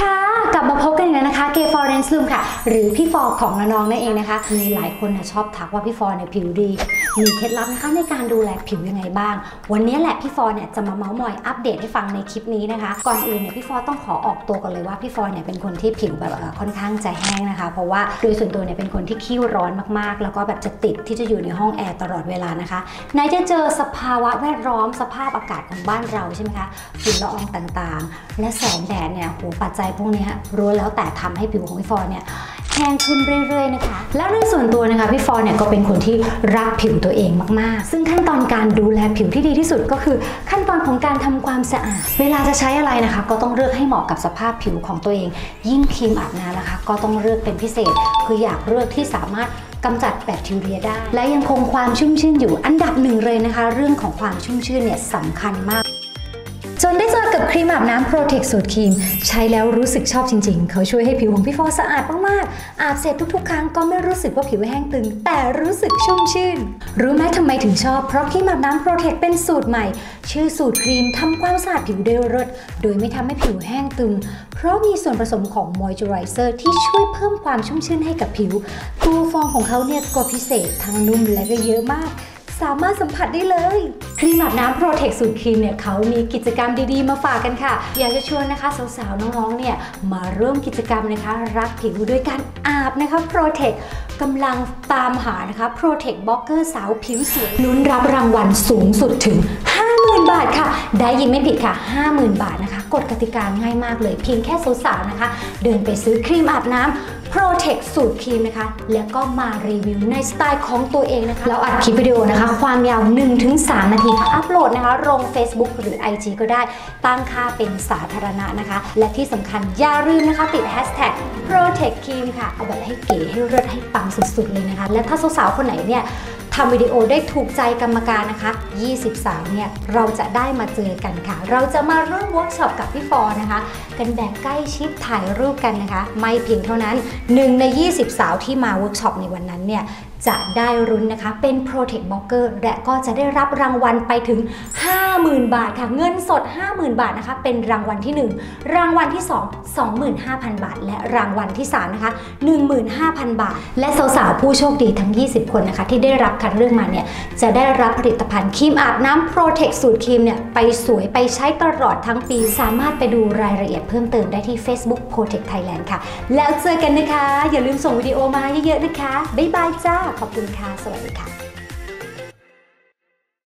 ค่ะ กลับมาพบกันอีกแล้วนะคะเกฟอร์เรนซ์ลูมค่ะ หรือพี่ฟอร์ของน้องๆนั่นเองนะคะมีหลายคนนะชอบทักว่าพี่ฟอร์เนี่ยผิวดี มีเคล็ดลับนะคะในการดูแลผิวยังไงบ้าง วันนี้แหละพี่ฟอร์เนี่ยจะมาเมาส์มอยอัปเดตให้ฟังในคลิปนี้นะคะ ก่อนอื่นเนี่ยพี่ฟอร์ต้องขอออกตัวกันเลยว่าพี่ฟอร์เนี่ยเป็นคนที่ผิวแบบค่อนข้างจะแห้งนะคะ เพราะว่าโดยส่วนตัวเนี่ยเป็นคนที่ขี้ร้อนมากๆ แล้วก็แบบจะติดที่จะอยู่ในห้องแอร์ตลอดเวลานะคะไหนจะเจอสภาวะแวดล้อมสภาพอากาศของบ้านเราใช่ไหมคะฝุ่นละอองต่างๆ และแสงแดดเนี่ยโหปัจจัยพวกนี้รู้แล้วแต่ทำให้ผิวของพี่ฟอร์เนี่ยแห้งขึ้นเรื่อยๆนะคะ แล้วในส่วนตัวนะคะพี่ฟอร์เนี่ยก็เป็นคนที่รักผิวตัวเองมากๆ ซึ่งขั้นตอนการดูแลผิวที่ดีที่สุดก็คือ ขั้นตอนของการทำความสะอาด เวลาจะใช้อะไรนะคะ ก็ต้องเลือกให้เหมาะกับสภาพผิวของตัวเอง ยิ่งครีมอาบน้ำนะคะ ก็ต้องเลือกเป็นพิเศษ คืออยากเลือกที่สามารถกำจัดแบคทีเรียได้ และยังคงความชุ่มชื่นอยู่อันดับหนึ่งเลยนะคะ เรื่องของความชุ่มชื่นเนี่ยสำคัญมาก นได้เจอกับครีมอาบน้ำ Protect สูตรครีม ใช้แล้วรู้สึกชอบจริง ๆ เขาช่วยให้ผิวของพี่ฟอสะอาดมากๆ อาบเสร็จทุกๆ ครั้งก็ไม่รู้สึกว่าผิวแห้งตึง แต่รู้สึกชุ่มชื่น รู้ไหมทำไมถึงชอบ เพราะครีมอาบน้ำ Protect เป็นสูตรใหม่ ชื่อสูตรครีมทำความสะอาดผิวได้รดโดยไม่ทำให้ผิวแห้งตึง เพราะมีส่วนผสมของ Moisturizer ที่ช่วยเพิ่มความชุ่มชื่นให้กับผิว ตัวฟองของเขาเนี่ยก็พิเศษทั้งนุ่มและก็เยอะมาก สามารถสัมผัสได้เลยครีมอาบน้ำ Protect สูตรครีมเนี่ยเขามีกิจกรรมดีๆ มาฝากกันค่ะ อยากจะชวนนะคะสาวๆน้องๆเนี่ยมาร่วมกิจกรรมนะคะ รักผิวด้วยการอาบนะคะ Protect กำลังตามหานะคะ Protect b l o c k e r สาวผิวสวยลุ้นรับรางวัลสูงสุดถึง 50,000 บาทค่ะ ได้ยินไม่ผิดค่ะ 50,000 บาทนะคะ กฎกติกาง่ายมากเลย เพียงแค่สาวๆนะคะ เดินไปซื้อครีมอาบน้ำ Protect สูตรครีมนะคะ แล้วก็มารีวิวในสไตล์ของตัวเองนะคะแล้วอัดคลิปวิดีโอนะคะ ความยาว 1-3 นาที อัปโหลดนะคะ ลง Facebook หรือ IG ก็ได้ ตั้งค่าเป็นสาธารณะนะคะ และที่สำคัญอย่าลืมนะคะ ติด Hashtag Protect ครีมค่ะ เอาแบบให้เก๋ให้เลิศให้ปังสุดๆเลยนะคะ และถ้าสาวๆคนไหนเนี่ยทำวิดีโอได้ถูกใจกรรมการนะคะ 20 สาวเนี่ย เราจะได้มาเจอกันค่ะ เราจะมาร่วมเวิร์กช็อปกับพี่ฟอนะคะ กันแบบใกล้ชิดถ่ายรูปกันนะคะ ไม่เพียงเท่านั้น1 ใน 20 สาวที่มาเวิร์กช็อปในวันนั้นเนี่ย จะได้รุ้นนะคะเป็น Protect b l o c k e r และก็จะได้รับรางวัลไปถึง 50,000 บาทค่ะ เงินสด 50,000 บาทนะคะ เป็นรางวัลที่ 1 รางวัลที่ 2 25,000 บาท และรางวัลที่3นะคะ15,000 บาท และสาวๆผู้โชคดีทั้ง 20 คนนะคะ ที่ได้รับคัดเลือกมาเนี่ยจะได้รับผลิตภัณฑ์ครีมอาบน้ำ Protect สูตรครีมเนี่ยไปสวยไปใช้ตลอดทั้งปี สามารถไปดูรายละเอียดเพิ่มเติมได้ที่ Facebook Protect Thailand ค่ะ แล้วเจอกันนะคะ อย่าลืมส่งวิดีโอมาเยอะๆนะคะบ๊ายบายจ้าขอบคุณค่ะ สวัสดีค่ะ